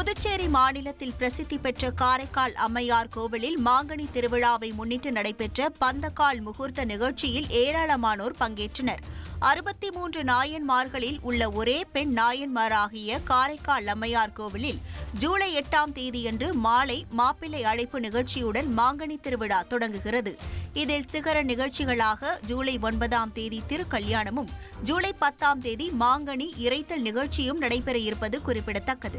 புதுச்சேரி மாநிலத்தில் பிரசித்தி பெற்ற காரைக்கால் அம்மையார் கோவிலில் மாங்கனி திருவிழாவை முன்னிட்டு நடைபெற்ற பந்தக்கால் முகூர்த்த நிகழ்ச்சியில் ஏராளமானோர் பங்கேற்றனர். அறுபத்தி மூன்று நாயன்மார்களில் உள்ள ஒரே பெண் நாயன்மாராகிய காரைக்கால் அம்மையார் கோவிலில் ஜூலை எட்டாம் தேதியன்று மாலை மாப்பிள்ளை அழைப்பு நிகழ்ச்சியுடன் மாங்கனி திருவிழா தொடங்குகிறது. இதில் சிகர நிகழ்ச்சிகளாக ஜூலை ஒன்பதாம் தேதி திருக்கல்யாணமும் ஜூலை பத்தாம் தேதி மாங்கனி இறைத்தல் நிகழ்ச்சியும் நடைபெற இருப்பது குறிப்பிடத்தக்கது.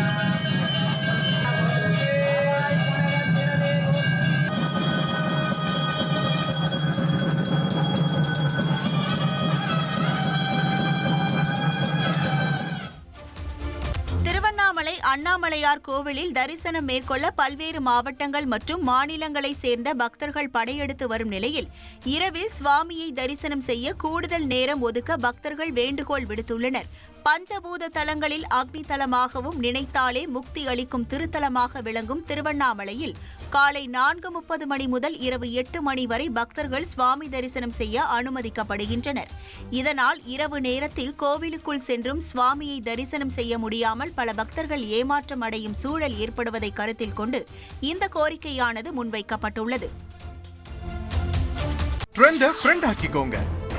திருவண்ணாமலை அண்ணாமலையார் கோவிலில் தரிசனம் மேற்கொள்ள பல்வேறு மாவட்டங்கள் மற்றும் மாநிலங்களைச் சேர்ந்த பக்தர்கள் படையெடுத்து வரும் நிலையில் இரவில் சுவாமியை தரிசனம் செய்ய கூடுதல் நேரம் ஒதுக்க பக்தர்கள் வேண்டுகோள் விடுத்துள்ளனர். பஞ்சபூத தலங்களில் அக்னி தலமாகவும் நினைத்தாலே முக்தி அளிக்கும் திருத்தலமாக விளங்கும் திருவண்ணாமலையில் காலை நான்கு முப்பது மணி முதல் இரவு எட்டு மணி வரை பக்தர்கள் சுவாமி தரிசனம் செய்ய அனுமதிக்கப்படுகின்றனர். இதனால் இரவு நேரத்தில் கோவிலுக்குள் சென்றும் சுவாமியை தரிசனம் செய்ய முடியாமல் பல பக்தர்கள் ஏமாற்றம் அடையும் சூழல் ஏற்படுவதை கருத்தில் கொண்டு இந்த கோரிக்கையானது முன்வைக்கப்பட்டுள்ளது.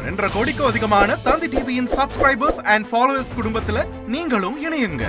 ரெண்டரை கோடிக்கும் அதிகமான தந்தி டிவியின் சப்ஸ்கிரைபர்ஸ் அண்ட் ஃபாலோவர்ஸ் குடும்பத்தில் நீங்களும் இணையுங்க.